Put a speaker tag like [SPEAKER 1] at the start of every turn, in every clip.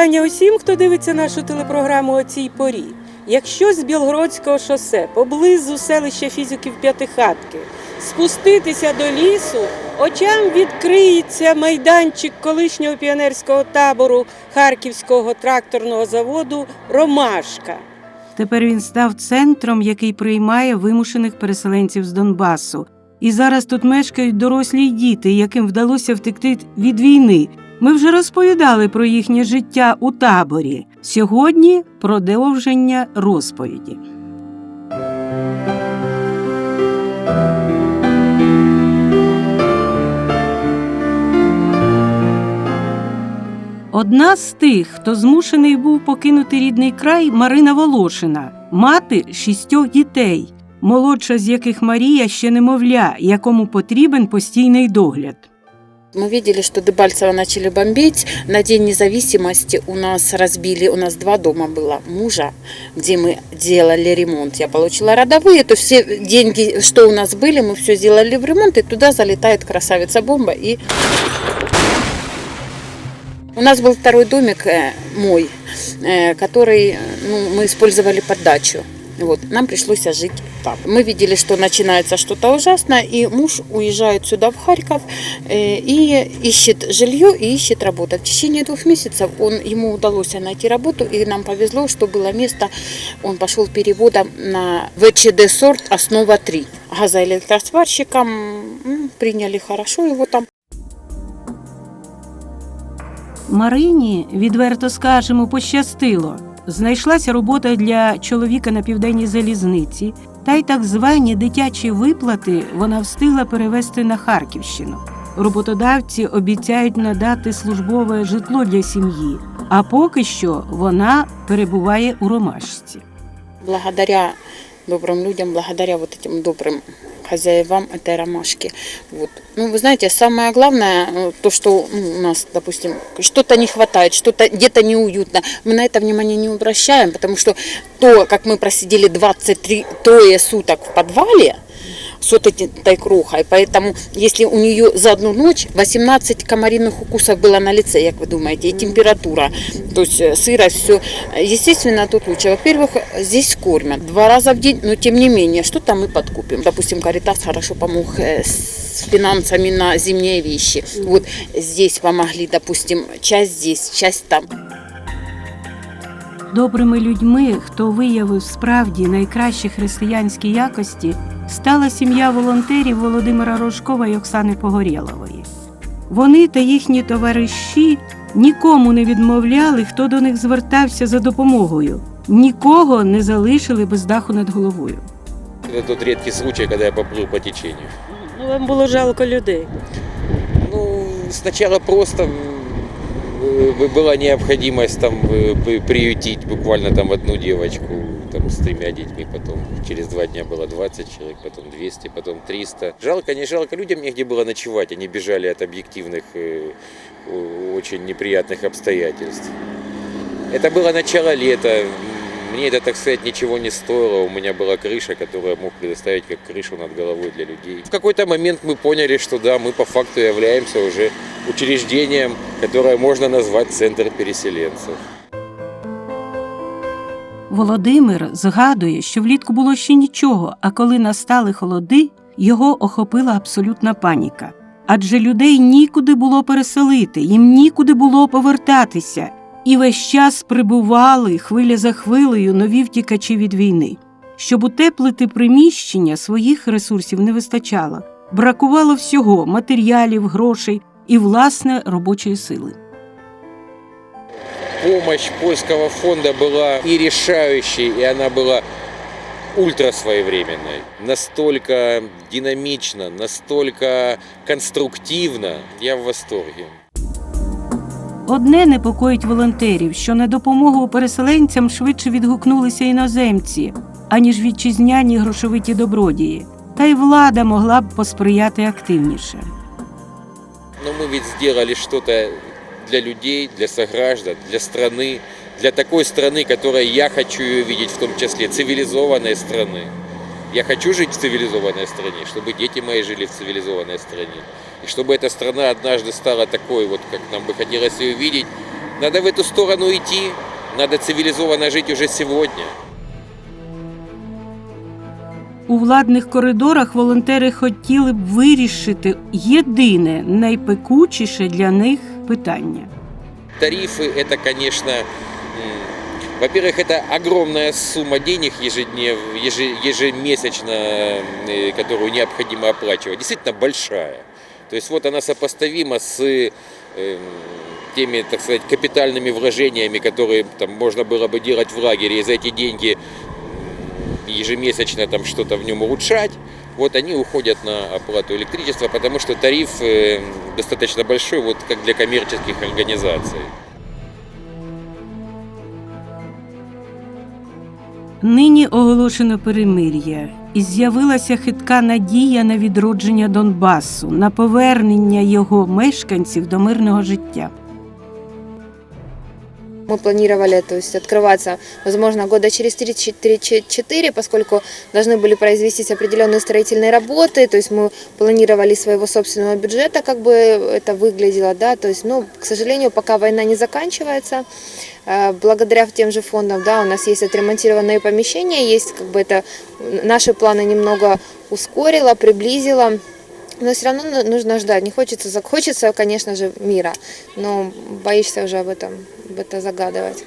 [SPEAKER 1] Вітання усім, хто дивиться нашу телепрограму о цій порі. Якщо з Білгородського шосе поблизу селища фізиків П'ятихатки спуститися до лісу, очам відкриється майданчик колишнього піонерського табору Харківського тракторного заводу Ромашка. Тепер він став центром, який приймає вимушених переселенців з Донбасу. І зараз тут мешкають дорослі й діти, яким вдалося втекти від війни. Ми вже розповідали про їхнє життя у таборі. Сьогодні продовження розповіді. Одна з тих, хто змушений був покинути рідний край, Марина Волошина, мати шістьох дітей, молодша з яких Марія ще немовля, якому потрібен постійний догляд.
[SPEAKER 2] Мы видели, что Дебальцево начали бомбить. На День независимости у нас разбили, у нас два дома было мужа, где мы делали ремонт. Я получила родовые, то все деньги, что у нас были, мы все сделали в ремонт, и туда залетает красавица-бомба. И у нас был второй домик э, мой, э, который ну, мы использовали под дачу. Вот, нам пришлось жить там. Мы видели, что начинается что-то ужасное, и муж уезжает сюда, в Харьков, э, и ищет жилье и ищет работу. В течение двух месяцев он, ему удалось найти работу, и нам повезло, что было место, он пошел переводом на ВЧД сорт «Основа 3». Газоэлектросварщиком м, приняли хорошо его там.
[SPEAKER 1] Марині, відверто скажемо, пощастило. Знайшлася робота для чоловіка на південній залізниці, та й так звані дитячі виплати вона встигла перевести на Харківщину. Роботодавці обіцяють надати службове житло для сім'ї, а поки що вона перебуває у Ромашці.
[SPEAKER 2] благодаря добрым людям, благодаря вот этим добрым хозяевам этой ромашки. Вот. Ну, вы знаете, самое главное, э, то, что ну, у нас, допустим, что-то не хватает, что-то где-то неуютно, мы на это внимание не обращаем, потому что то, как мы просидели 23 трое суток в подвале, с вот этой крохой. Поэтому, если у нее за одну ночь 18 комариных укусов было на лице, как вы думаете, и температура, то есть э, сырость, все. Естественно, тут лучше. Во-первых, здесь кормят два раза в день, но тем не менее, что-то мы подкупим. Допустим, Каритас хорошо помог э, с финансами на зимние вещи. Вот здесь помогли, допустим, часть здесь, часть там.
[SPEAKER 1] Добрими людьми, хто виявив справді найкращі християнські якості, стала сім'я волонтерів Володимира Рожкова і Оксани Погорєлової. Вони та їхні товариші нікому не відмовляли, хто до них звертався за допомогою, нікого не залишили без даху над головою.
[SPEAKER 3] Это тот редкий случай, когда я поплыл по течению.
[SPEAKER 1] Ну, вам було жалко людей.
[SPEAKER 3] Ну, сначала просто э, Была необходимость там э, при- приютить буквально там одну девочку там с тремя детьми, потом через два дня было 20 человек, потом 200, потом 300. Жалко, не жалко, людям негде было ночевать, они бежали от объективных, э, очень неприятных обстоятельств. Это было начало лета, мне это, так сказать, ничего не стоило. У меня была крыша, которую я мог предоставить как крышу над головой для людей. В какой-то момент мы поняли, что да, мы по факту являемся уже учреждением, которое можно назвать центр переселенцев.
[SPEAKER 1] Володимир згадує, що влітку було ще нічого, а коли настали холоди, його охопила абсолютна паніка. Адже людей нікуди було переселити, їм нікуди було повертатися, і весь час прибували хвиля за хвилею нові втікачі від війни. Щоб утеплити приміщення, своїх ресурсів не вистачало. Бракувало всього матеріалів, грошей і власне робочої сили.
[SPEAKER 3] Помощь польского фонда была и решающей, и она была ультрасвоевременной. Настолько динамично, настолько конструктивно. Я в восторге.
[SPEAKER 1] Одне непокоїть волонтерів, що на допомогу переселенцям швидше відгукнулися іноземці, аніж вітчизняні грошовиті добродії. Та й влада могла б посприяти активніше.
[SPEAKER 3] Но мы ведь сделали что-то для людей, для сограждан, для страны, для такой страны, которой я хочу ее видеть, в том числе цивилизованной страны. Я хочу жить в цивилизованной стране, чтобы дети мои жили в цивилизованной стране. И чтобы эта страна однажды стала такой, вот как нам бы хотелось ее видеть, Надо в эту сторону идти, надо цивилизованно жить уже сегодня.
[SPEAKER 1] У владних коридорах волонтери хотіли б вирішити єдине найпекучіше для них питання.
[SPEAKER 3] Тарифы это, конечно, м, во-первых, это огромная сумма денег ежеднев, еже- ежемесячно, э, которую необходимо оплачивать. Действительно большая. То есть вот она сопоставима с э, теми, так сказать, капитальными вложениями, которые там можно было бы делать в лагере, и за эти деньги м, ежемесячно там что-то в нем улучшать. Вот они уходят на оплату электричества, потому что тариф э, достаточно большой, вот как для коммерческих организаций.
[SPEAKER 1] Нині оголошено перемир'я, і з'явилася хитка надія на відродження Донбасу, на повернення його мешканців до мирного життя.
[SPEAKER 4] Мы планировали то есть, открываться, возможно, года через 3-4, поскольку должны были произвестись определенные строительные работы, то есть мы планировали своего собственного бюджета, как бы это выглядело, да, то есть, ну, к сожалению, пока война не заканчивается, э, благодаря тем же фондам, да, у нас есть отремонтированные помещения, есть как бы это наши планы немного ускорило, приблизило, но все равно ну- нужно ждать. Не хочется, хочется, конечно же, мира, но боишься уже об этом, об это загадывать.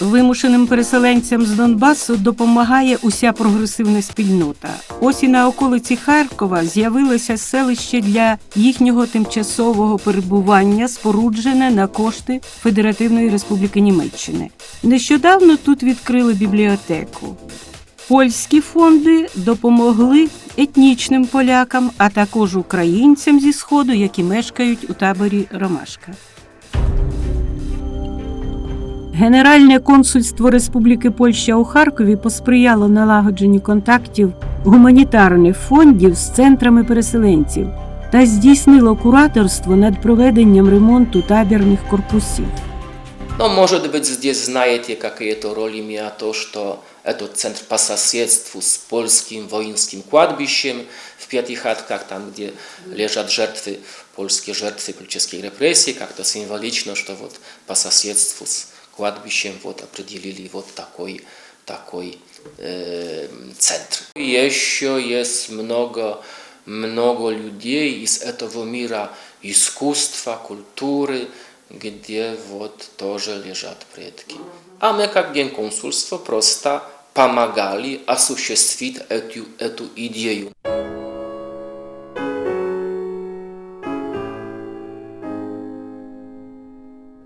[SPEAKER 1] Вимушеним переселенцям з Донбасу допомагає уся прогресивна спільнота. Ось і на околиці Харкова з'явилося селище для їхнього тимчасового перебування, споруджене на кошти Федеративної Республіки Німеччини. Нещодавно тут відкрили бібліотеку. Польські фонди допомогли етнічним полякам, а також українцям зі сходу, які мешкають у таборі Ромашка. Генеральне консульство Республіки Польща у Харкові посприяло налагодженню контактів гуманітарних фондів з центрами переселенців та здійснило кураторство над проведенням ремонту табірних корпусів.
[SPEAKER 5] Ну, может быть, здесь знаете, какие-то роли имея то, что этот центр по соседству с польским воинским кладбищем в Пятихатках, там, где лежат жертвы, польские жертвы политических репрессий, как-то символично, что вот по соседству с кладбищем вот определили вот такой, такой э, центр. Еще есть много, много людей из этого мира искусства, культуры, где вот тоже лежат предки. А мы как генконсульство просто помогали осуществить эту, эту идею.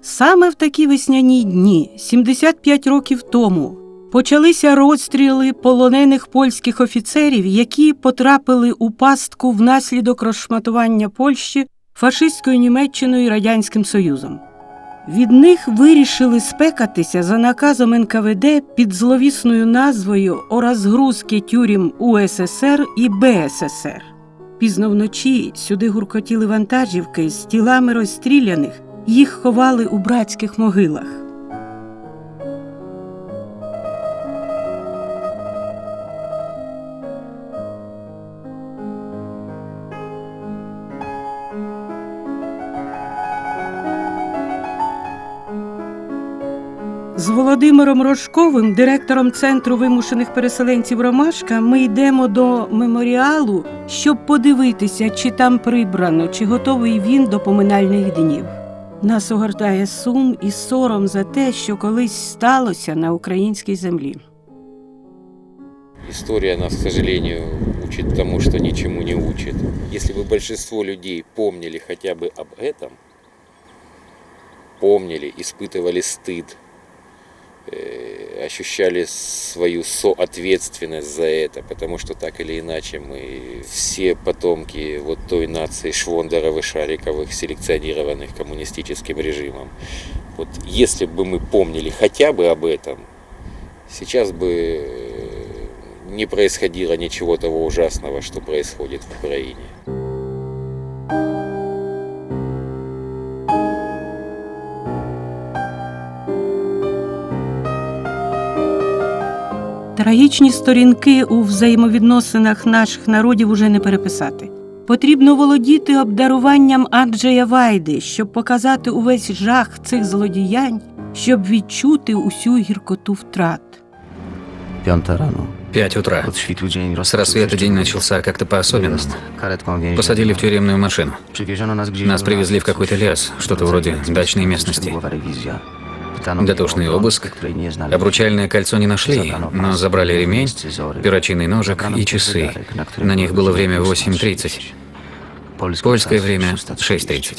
[SPEAKER 1] Саме в такі весняні дні, 75 років тому, почалися розстріли полонених польських офіцерів, які потрапили у пастку внаслідок розшматування Польщі фашистською Німеччиною і Радянським Союзом. Від них вирішили спекатися за наказом НКВД під зловісною назвою о розгрузки тюрім УССР і БССР. Пізно вночі сюди гуркотіли вантажівки з тілами розстріляних, їх ховали у братських могилах. З Володимиром Рожковим, директором центру вимушених переселенців Ромашка, ми йдемо до меморіалу, щоб подивитися, чи там прибрано, чи готовий він до поминальних днів. Нас огортає сум і сором за те, що колись сталося на українській землі.
[SPEAKER 3] История нас, к сожалению, учит тому, что ничему не учит. Если бы большинство людей помнили хотя бы об этом, помнили, испытывали стыд, э, ощущали свою соответственность за это, потому что так или иначе мы все потомки вот той нации Швондеровых, Шариковых, селекционированных коммунистическим режимом. Вот если бы мы помнили хотя бы об этом, сейчас бы э, не происходило ничего того ужасного, что происходит в Украине.
[SPEAKER 1] Трагічні сторінки у взаємовідносинах наших народів уже не переписати. Потрібно володіти обдаруванням Анджея Вайди, щоб показати увесь жах цих злодіянь, щоб відчути усю гіркоту втрат.
[SPEAKER 6] Piąta rano.
[SPEAKER 7] Пять утра. С рассвета день начался как-то по-особенному. Посадили в тюремную машину. Нас привезли в какой-то лес, что-то вроде дачной местности. Дотошный обыск. Обручальное кольцо не нашли, но забрали ремень, перочинный ножик и часы. На них было время 8.30.
[SPEAKER 6] Polski
[SPEAKER 7] Польское время
[SPEAKER 6] 6:30.
[SPEAKER 7] 6.30.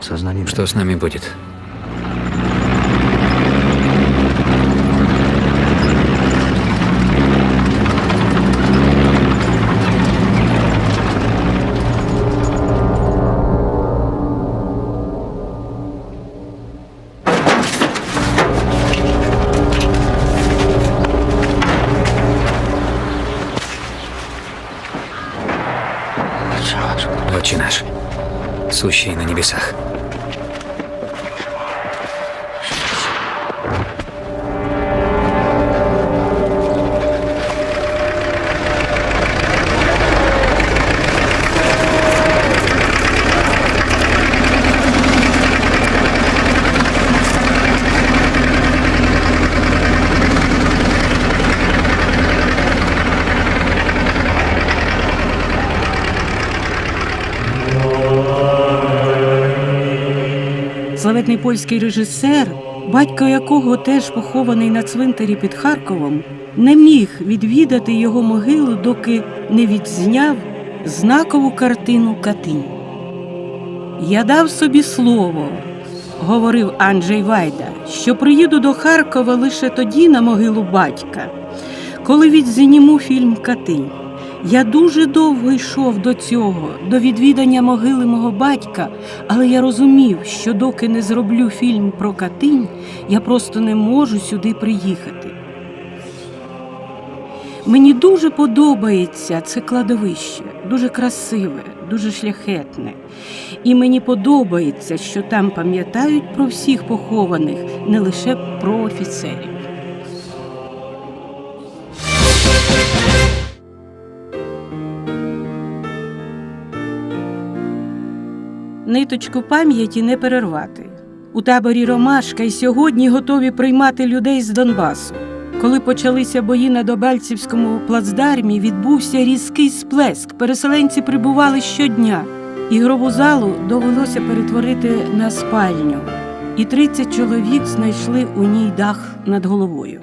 [SPEAKER 6] Co z nami
[SPEAKER 7] Что с нами будет? Сущий
[SPEAKER 1] Славетний польський режисер, батько якого теж похований на цвинтарі під Харковом, не міг відвідати його могилу, доки не відзняв знакову картину Катинь. Я дав собі слово, говорив Анджей Вайда, що приїду до Харкова лише тоді на могилу батька, коли відзніму фільм Катинь. Я дуже довго йшов до цього, до відвідання могили мого батька, але я розумів, що доки не зроблю фільм про Катинь, я просто не можу сюди приїхати. Мені дуже подобається це кладовище, дуже красиве, дуже шляхетне. І мені подобається, що там пам'ятають про всіх похованих, не лише про офіцерів. Ниточку пам'яті не перервати. У таборі Ромашка й сьогодні готові приймати людей з Донбасу. Коли почалися бої на Добальцівському плацдармі, відбувся різкий сплеск. Переселенці прибували щодня. Ігрову залу довелося перетворити на спальню, і 30 чоловік знайшли у ній дах над головою.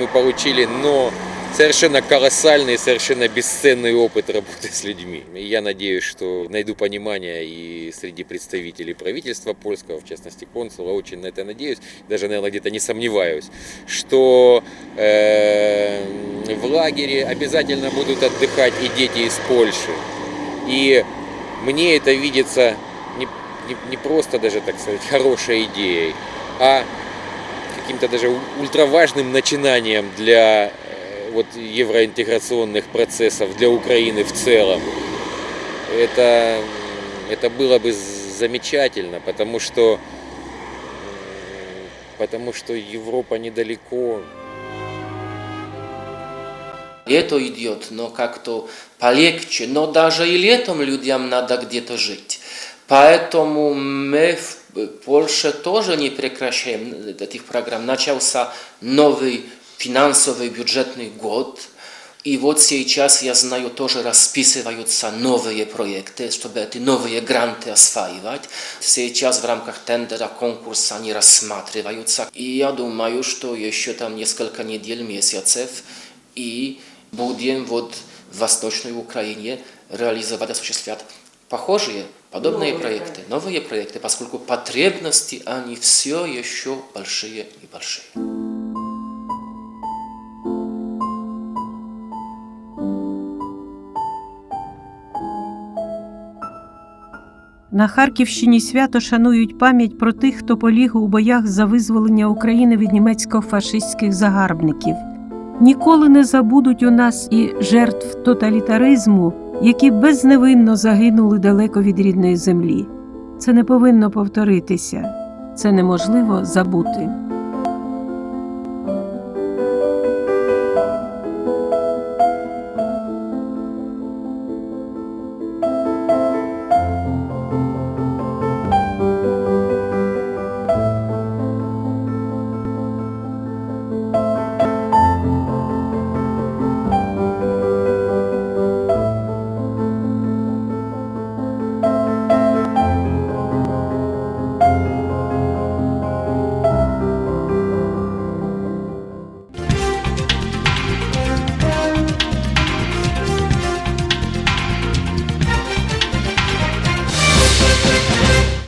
[SPEAKER 3] Мы получили, но совершенно колоссальный, совершенно бесценный опыт работы с людьми. И я надеюсь, что найду понимание и среди представителей правительства польского, в частности консула, очень на это надеюсь, даже, наверное, где-то не сомневаюсь, что э, в лагере обязательно будут отдыхать и дети из Польши. И мне это видится не, не, не просто даже, так сказать, хорошей идеей, а каким-то даже ультраважным начинанием для э, вот, евроинтеграционных процессов для Украины в целом. Это, это было бы замечательно, потому что, потому что Европа недалеко,
[SPEAKER 5] Лето идет, но как-то полегче, но даже и летом людям надо где-то жить. Поэтому мы в Польше тоже не прекращаем этих программ. Начался новый финансовый бюджетный год. И вот сейчас, я знаю, тоже расписываются новые проекты, чтобы эти новые гранты осваивать. Сейчас в рамках тендера, конкурса они рассматриваются. И я думаю, что еще там несколько недель, месяцев, и будем вот в Восточной Украине реализовать, осуществлять похожие, подобные проекты, новые проекты, поскольку потребности, они все еще большие и большие.
[SPEAKER 1] На Харківщині свято шанують пам'ять про тих, хто поліг у боях за визволення України від німецько-фашистських загарбників. Ніколи не забудуть у нас і жертв тоталітаризму, які безневинно загинули далеко від рідної землі. Це не повинно повторитися, це неможливо забути.